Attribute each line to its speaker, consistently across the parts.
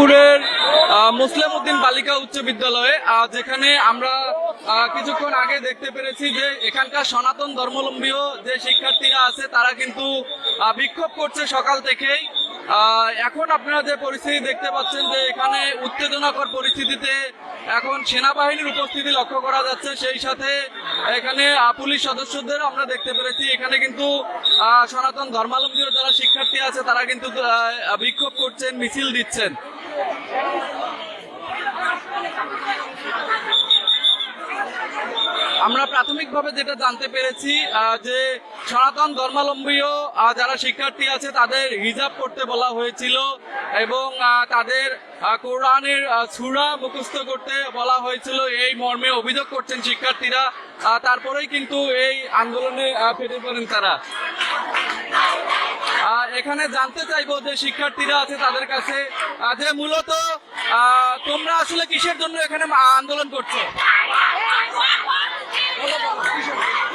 Speaker 1: রংপুরের মুসলিম উদ্দিন বালিকা উচ্চ বিদ্যালয়ে যেখানে আমরা কিছুক্ষণ আগে দেখতে পেরেছি যে এখানকার সনাতন ধর্মলম্বীও যে শিক্ষার্থীরা আছে, তারা কিন্তু বিক্ষোভ করছে সকাল থেকেই। এখন আপনারা যে পরিস্থিতি দেখতে পাচ্ছেন যে এখানে উত্তেজনাকর পরিস্থিতিতে এখন সেনাবাহিনীর উপস্থিতি লক্ষ্য করা যাচ্ছে। সেই সাথে এখানে পুলিশ সদস্যদের আমরা দেখতে পেরেছি। এখানে কিন্তু সনাতন ধর্মাবলম্বী যারা শিক্ষার্থী আছে তারা কিন্তু বিক্ষোভ করছেন মিছিল দিচ্ছেন। আমরা প্রাথমিকভাবে যেটা জানতে পেরেছি যে সনাতন ধর্মাবলম্বীও আহ, যারা শিক্ষার্থী আছে তাদের হিজাব করতে বলা হয়েছিল এবং তাদের কোরআনের সুরা মুখস্থ করতে বলা হয়েছিল। এই মর্মে অভিযোগ করছেন শিক্ষার্থীরা। তারপরেই কিন্তু এই আন্দোলনে ফেটে পড়েন তারা। এখানে জানতে চাইব যে শিক্ষার্থীরা আছে তাদের কাছে যে মূলত তোমরা আসলে কিসের জন্য এখানে আন্দোলন করছ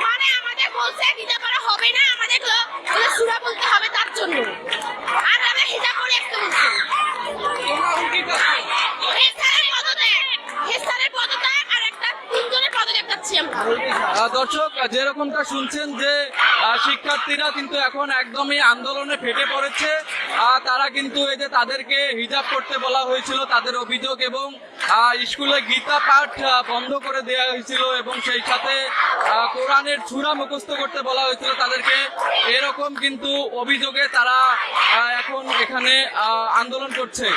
Speaker 2: মানে আমাদের বলছে হিজাব করা হবে না আমাদের বলে সুরা বলতে হবে তার জন্য আর আমরা হিজাব করে একটা বলছি হেস্তারের পদত্যাগ হেস্তারের পদত্যাগ আর একটা তিনজনের পদত্যাগ চাচ্ছি আমরা
Speaker 1: আহ, দর্শক আহ, যেরকমটা শুনছেন যে শিক্ষার্থীরা কিন্তু এখন একদমই আন্দোলনে ফেটে পড়েছে। তারা কিন্তু এই যে তাদেরকে হিজাব করতে বলা হয়েছিল, তাদের অভিযোগ এবং স্কুলে গীতা পাঠ বন্ধ করে দেওয়া হয়েছিল এবং সেই সাথে কোরআনের ছুরা মুখস্থ করতে বলা হয়েছিল। তাদেরকে এরকম কিন্তু অভিযোগে তারা এখন এখানে আন্দোলন করছে।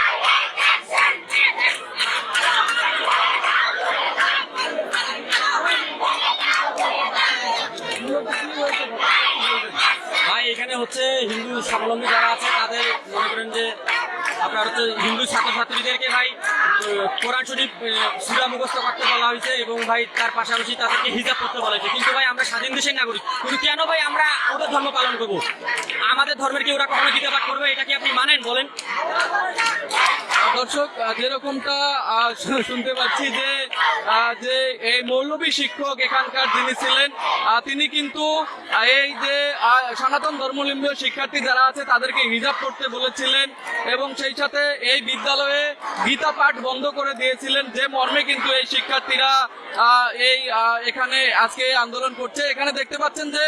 Speaker 3: এখানে হচ্ছে হিন্দু স্বাবলম্বী যারা আছে, তাদের মনে করেন যে আপনার হচ্ছে হিন্দু ছাত্রছাত্রীদেরকে ভাই কোরআন শরীফ সুরা মুখস্থ করতে বলা হয়েছে এবং ভাই তার পাশাপাশি তাদেরকে হিজাব করতে বলা হয়েছে। কিন্তু ভাই আমরা স্বাধীন দেশের নাগরিক, কিন্তু কেন ভাই আমরা ওদের ধর্ম পালন করব? আমাদের ধর্মের কি ওরা কখনো পাঠ করবে? এটা কি আপনি মানেন? বলেন।
Speaker 1: দর্শক যেরকমটা শুনতে পাচ্ছি যে যে এই মৌলবী শিক্ষক এখানকার যিনি ছিলেন তিনি কিন্তু এই যে সনাতন ধর্মলিম্বীয় শিক্ষার্থী যারা আছে, তাদেরকে হিজাব করতে বলেছিলেন এবং সেই সাথে এই বিদ্যালয়ে গীতা পাঠ বন্ধ করে দিয়েছিলেন। যে মর্মে কিন্তু এই শিক্ষার্থীরা এই এখানে আজকে আন্দোলন করছে। এখানে দেখতে পাচ্ছেন যে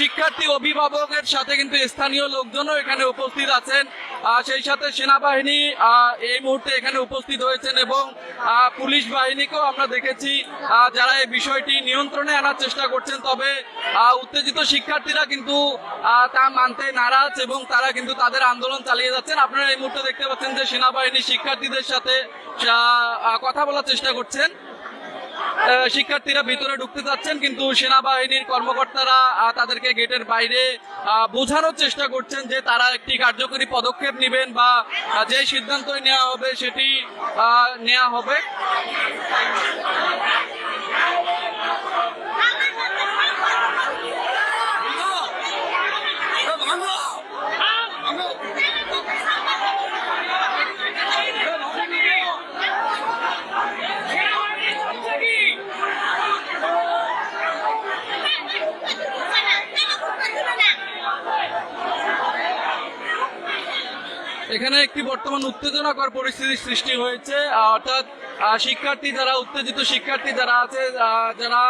Speaker 1: শিক্ষার্থী অভিভাবকের সাথে কিন্তু স্থানীয় লোকজনও এখানে উপস্থিত আছেন। সেই সাথে সেনাবাহিনী এই মুহূর্তে এখানে উপস্থিত হয়েছেন এবং পুলিশ বাহিনীকেও আমরা দেখেছি যারা এই বিষয়টি নিয়ন্ত্রণে আনার চেষ্টা করছেন, তবে উত্তেজিত শিক্ষার্থীরা কিন্তু তা মানতে নারাজ এবং তারা কিন্তু তাদের আন্দোলন চালিয়ে যাচ্ছেন। আপনারা এই মুহূর্তে দেখতে পাচ্ছেন যে সেনাবাহিনী শিক্ষার্থীদের সাথে কথা বলার চেষ্টা করছেন। শিক্ষার্থীরা ভিতরে ঢুকতে যাচ্ছেন, কিন্তু সেনাবাহিনীর কর্মকর্তারা তাদেরকে গেটের বাইরে বোঝানোর চেষ্টা করছেন যে তারা একটি কার্যকরী পদক্ষেপ নেবেন বা যে সিদ্ধান্তই নেওয়া হবে সেটি নেওয়া হবে। এখানে একটি বর্তমান উত্তেজনাকর পরিস্থিতির সৃষ্টি হয়েছে, অর্থাৎ শিক্ষার্থী যারা, উত্তেজিত শিক্ষার্থী যারা আছে যারা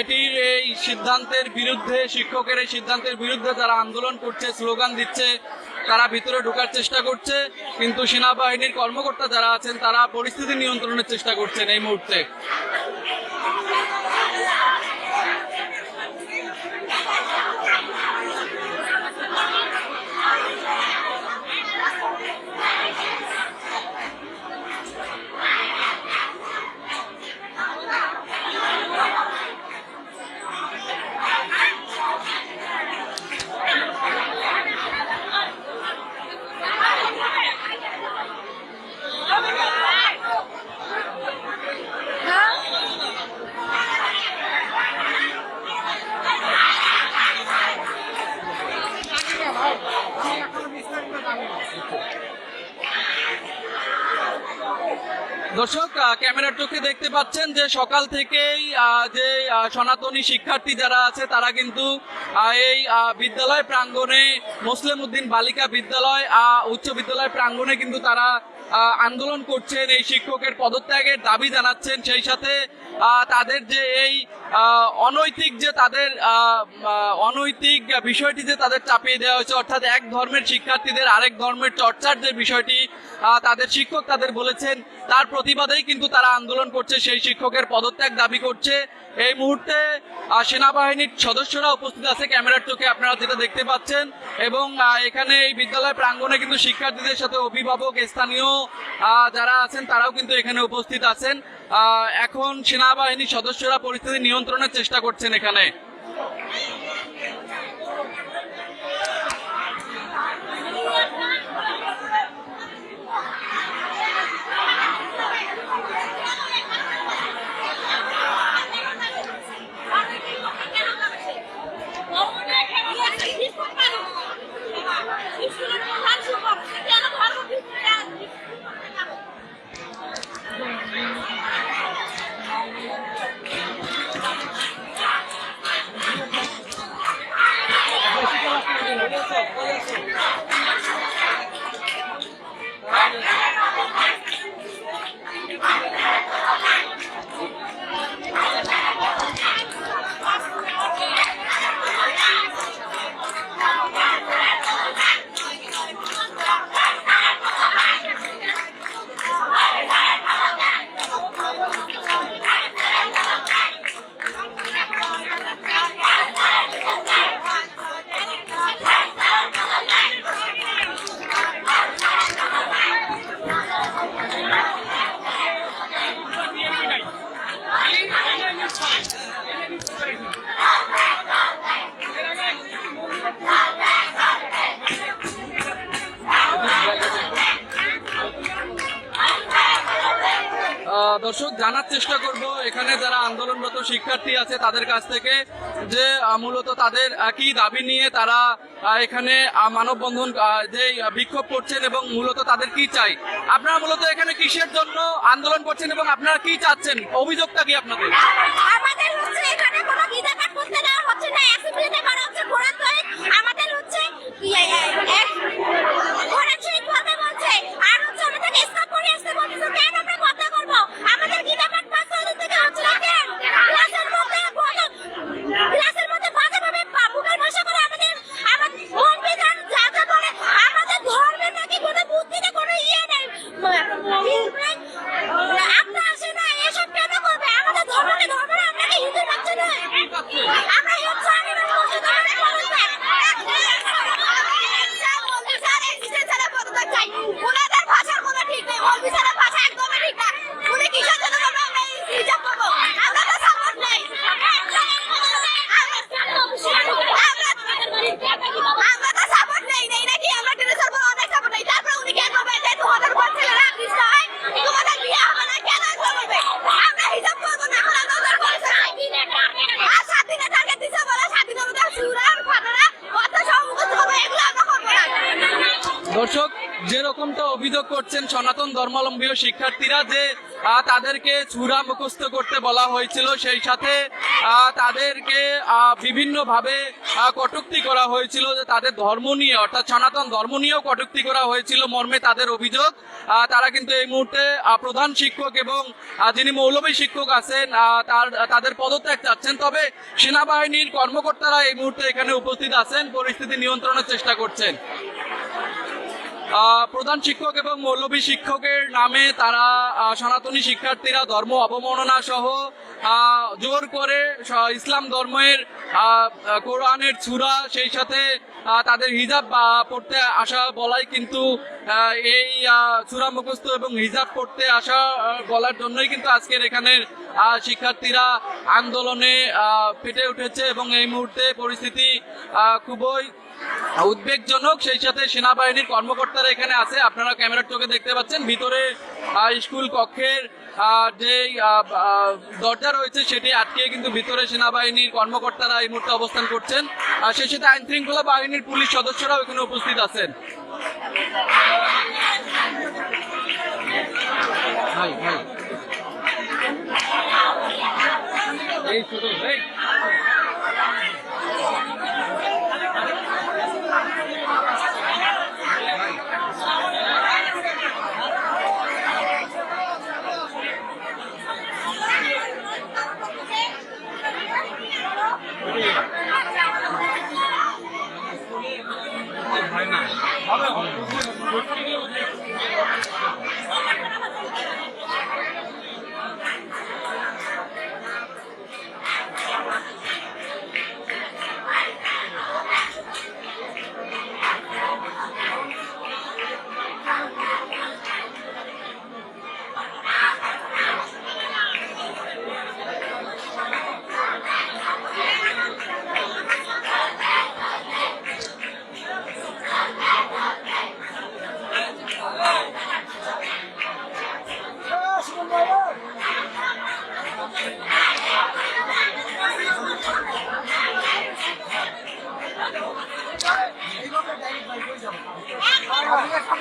Speaker 1: এটির এই সিদ্ধান্তের বিরুদ্ধে, শিক্ষকের এই সিদ্ধান্তের বিরুদ্ধে যারা আন্দোলন করছে, স্লোগান দিচ্ছে, তারা ভিতরে ঢোকার চেষ্টা করছে, কিন্তু সেনাবাহিনীর কর্মকর্তা যারা আছেন, তারা পরিস্থিতি নিয়ন্ত্রণের চেষ্টা করছেন এই মুহূর্তে। দর্শক ক্যামেরার চোখে দেখতে পাচ্ছেন যে সকাল থেকেই যে সনাতনী শিক্ষার্থী যারা আছে, তারা কিন্তু এই বিদ্যালয় প্রাঙ্গণে মুসলিম উদ্দিন বালিকা বিদ্যালয় উচ্চ বিদ্যালয় প্রাঙ্গণে কিন্তু তারা আন্দোলন করছেন, এই শিক্ষকের পদত্যাগের দাবি জানাচ্ছেন, সেই সাথে তাদের যে এই অনৈতিক যে তাদের অনৈতিক বিষয়টি যে তাদের চাপিয়ে দেওয়া হয়েছে, অর্থাৎ এক ধর্মের শিক্ষার্থীদের আরেক ধর্মের চর্চার যে বিষয়টি তাদের শিক্ষক তাদের বলেছেন, তার প্রতিবাদেই কিন্তু তারা আন্দোলন করছে, সেই শিক্ষকের পদত্যাগ দাবি করছে। এই মুহূর্তে সেনাবাহিনীর সদস্যরা উপস্থিত আছে ক্যামেরার চোখে, আপনারা যেটা দেখতে পাচ্ছেন, এবং এখানে এই বিদ্যালয় প্রাঙ্গণে কিন্তু শিক্ষার্থীদের সাথে অভিভাবক, স্থানীয় যারা আছেন তারাও কিন্তু এখানে উপস্থিত আছেন। এখন সেনাবাহিনীর সদস্যরা পরিস্থিতি নিয়ন্ত্রণের চেষ্টা করছেন এখানে। দর্শক, জানার চেষ্টা করব এখানে যারা আন্দোলনরত শিক্ষার্থী আছে তাদের কাছ থেকে যে মূলত তাদের কি দাবি নিয়ে তারা এখানে মানববন্ধন যে বিক্ষোভ করছেন এবং মূলত তাদের কি চাই। আপনারা মূলত এখানে কিসের জন্য আন্দোলন করছেন এবং আপনারা কি চাচ্ছেন? অভিযোগটা কি আপনাদের?
Speaker 2: আমাদের হচ্ছে এখানে কোনো করতে দেওয়া হচ্ছে না আমাদের হচ্ছে ইয়ে, ইয়ে, এ, কোরআন শরীফ পড়তে বলছে আর হচ্ছে আমাদেরকে স্টপ করে আসতে বলছে কেন আমরা কথা করব আমাদের গীতা পাঠ পাঁচ ছয় দিন থেকে হচ্ছে না কেন ক্লাসের মধ্যে বলো ক্লাসের মধ্যে বাজে ভাবে মুখের ভাষা করে আমাদের আমাদের সংবিধান যা যা বলে আমাদের ধর্মের নাকি কোনো বুদ্ধিতে কোনো ইয়ে নেই আমরা আসে না এসব কেন করবে আমাদের ধর্মকে ধর্ম না, আমরা কি হিন্দু বাচ্চা না আমরা হিন্দু আমি বলছি ধর্মে বলছে ওনাদের ভাষার কোনো ঠিক নেই মৌলভী স্যারের ভাষা একদমই ঠিক না উনি কিসের জন্য বলব আমরা এই হিজাব করব আমরা তো সাপোর্ট নেই আমরা তো সাপোর্ট নেই নেই নাকি আমরা টেলিভিশন বলে অনেক সাপোর্ট নেই তারপরে উনি কেন বলবে যে তোমাদের পর ছেলেরা কৃষ্ণ হয় তোমাদের বিয়ে হবে না কেন এগুলো বলবে আমরা হিসাব করব না এখন আমাদের বলছে আর সাত দিনের টার্গেট দিছে বলে সাত দিনের মধ্যে সুরা ফাটারা অত সব মুখস্থ করব এগুলো আমরা করব না
Speaker 1: দর্শক যেরকমটা অভিযোগ করছেন সনাতন ধর্মাবলম্বী শিক্ষার্থীরা যে তাদেরকে চূড়া মুখস্থ করতে বলা হয়েছিল, সেই সাথে তাদেরকে বিভিন্ন ভাবে কটুক্তি করা হয়েছিল যে তাদের ধর্ম নিয়ে, অর্থাৎ সনাতন ধর্ম নিয়েও কটুক্তি করা হয়েছিল মর্মে তাদের অভিযোগ। তারা কিন্তু এই মুহূর্তে প্রধান শিক্ষক এবং যিনি মৌলবী শিক্ষক আছেন তার, তাদের পদত্যাগ চাচ্ছেন। তবে সেনাবাহিনীর কর্মকর্তারা এই মুহূর্তে এখানে উপস্থিত আছেন, পরিস্থিতি নিয়ন্ত্রণের চেষ্টা করছেন। প্রধান শিক্ষক এবং মৌলবী শিক্ষকের নামে তারা সনাতনী শিক্ষার্থীরা ধর্ম অবমাননা সহ জোর করে ইসলাম ধর্মের কোরআনের ছুরা সেই সাথে তাদের হিজাব পড়তে আসা বলাই কিন্তু এই ছুরা মুখস্থ এবং হিজাব পড়তে আসা বলার জন্যই কিন্তু আজকের এখানের শিক্ষার্থীরা আন্দোলনে ফেটে উঠেছে এবং এই মুহূর্তে পরিস্থিতি খুবই উদ্বেগজনক সেই সাথে সেনাবাহিনীর কর্মকর্তারা এখানে আছে। আপনারা ক্যামেরার চোখে দেখতে পাচ্ছেন, ভিতরে স্কুল কক্ষের যে দরজা রয়েছে সেটি আটকে কিন্তু ভিতরে সেনাবাহিনীর কর্মকর্তারা এই মুহূর্তে অবস্থান করছেন। আর সেই সাথে আইন শৃঙ্খলা বাহিনীর পুলিশ সদস্যরাও এখানে উপস্থিত আছেন। এই।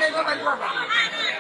Speaker 1: ভাই ভাই এই ছোট এই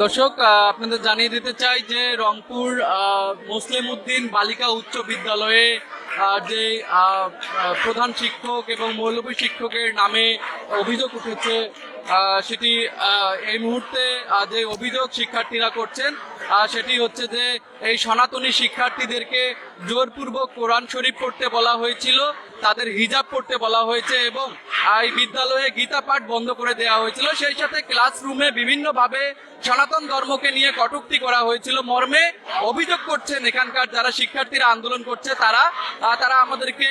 Speaker 1: দর্শক আপনাদের জানিয়ে দিতে চাই যে রংপুর মুসলিম উদ্দিন বালিকা উচ্চ বিদ্যালয়ে যে প্রধান শিক্ষক এবং মৌলভী শিক্ষকের নামে অভিযোগ উঠেছে সেটি এই মুহূর্তে যে অভিযোগ শিক্ষার্থীরা করছেন সেটি হচ্ছে যে এই সনাতনী শিক্ষার্থীদেরকে জোরপূর্বক কোরআন শরীফ পড়তে বলা হয়েছিল, তাদের হিজাব পড়তে বলা হয়েছে এবং এই বিদ্যালয়ে গীতা পাঠ বন্ধ করে দেওয়া হয়েছিল। সেই সাথে ক্লাসরুমে বিভিন্নভাবে সনাতন ধর্মকে নিয়ে কটূক্তি করা হয়েছিল। মর্মে অভিযোগ করছেন এখানকার যারা শিক্ষার্থীরা আন্দোলন করছে, তারা তারা আমাদেরকে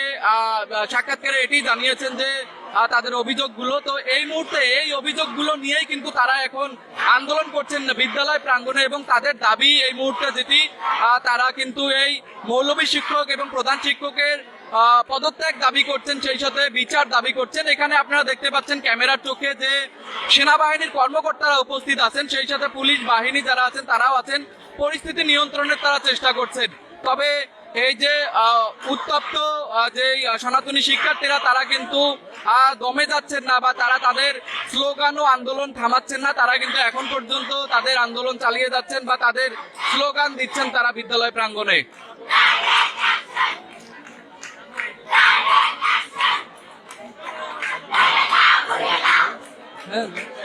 Speaker 1: সাক্ষাৎকারে এটি জানিয়েছেন যে তাদের অভিযোগগুলো, তো এই মুহূর্তে এই অভিযোগগুলো নিয়েই কিন্তু তারা এখন আন্দোলন করছেন বিদ্যালয় প্রাঙ্গণে এবং তাদের দাবি এই মুহূর্তে যেটি তারা কিন্তু এই মৌলভী শিক্ষক এবং প্রধান শিক্ষকের পদত্যাগ দাবি করছেন, সেই সাথে বিচার দাবি করছেন। এখানে আপনারা দেখতে পাচ্ছেন ক্যামেরার চোখে যে সেনাবাহিনীর কর্মকর্তারা উপস্থিত আছেন, সেই সাথে পুলিশ বাহিনী যারা আছেন তারাও আছেন। পরিস্থিতি নিয়ন্ত্রণের তারা চেষ্টা করছেন। তবে এই যে উত্তপ্ত যে সনাতনী শিক্ষার্থীরা, তারা কিন্তু দমে যাচ্ছেন না বা তারা তাদের স্লোগান ও আন্দোলন থামাচ্ছেন না, তারা কিন্তু এখন পর্যন্ত তাদের আন্দোলন চালিয়ে যাচ্ছেন বা তাদের স্লোগান দিচ্ছেন তারা বিদ্যালয় প্রাঙ্গণে। হ্যাঁ।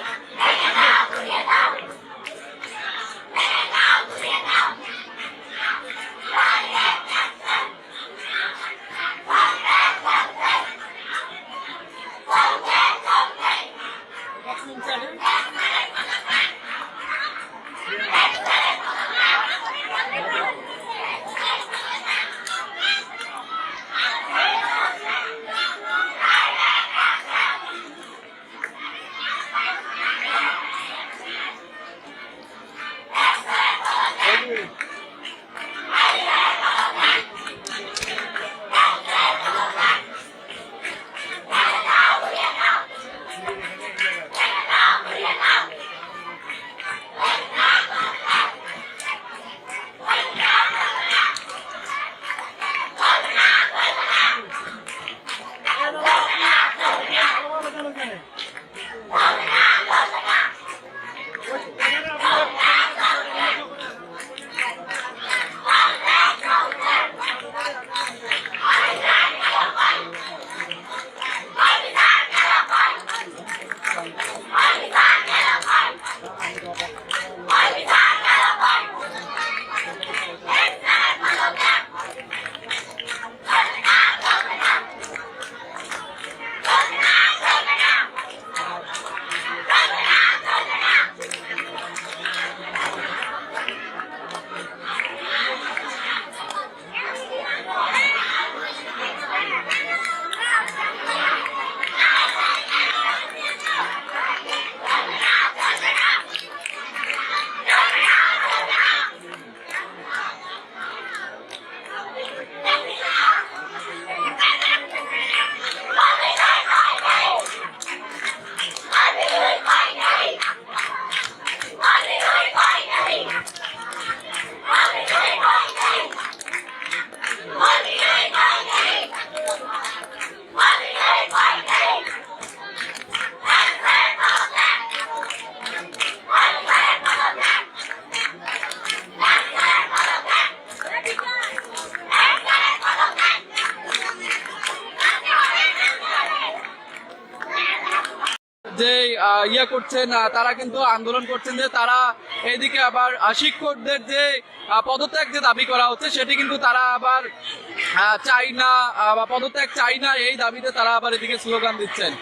Speaker 1: ইয়ে করছেন তারা কিন্তু আন্দোলন করছেন যে তারা এইদিকে আবার শিক্ষকদের যে পদত্যাগ যে দাবি করা হচ্ছে, সেটি কিন্তু তারা আবার চাই না বা পদত্যাগ চাই না, এই দাবিতে তারা আবার এদিকে স্লোগান দিচ্ছেন।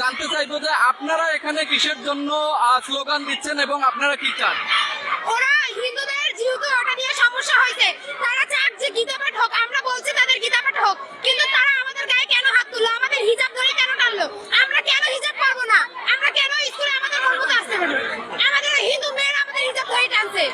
Speaker 1: জানতে চাইব যে আপনারা এখানে কিসের জন্য স্লোগান দিচ্ছেন এবং আপনারা কি চান
Speaker 2: ওরা হিন্দুদের যেহেতু ওটা নিয়ে সমস্যা হয়েছে। তারা চাক যে গীতা হোক, আমরা বলছি তাদের গীতা হোক, কিন্তু তারা আমাদের গায়ে কেন হাত তুললো? আমাদের হিজাব ধরে কেন টানলো? আমরা কেন হিজাব পারব না? আমরা কেন স্কুলে আমাদের মর্মতে আসতে পারব আমাদের হিন্দু মেয়েরা আমাদের হিজাব ধরে টানছে।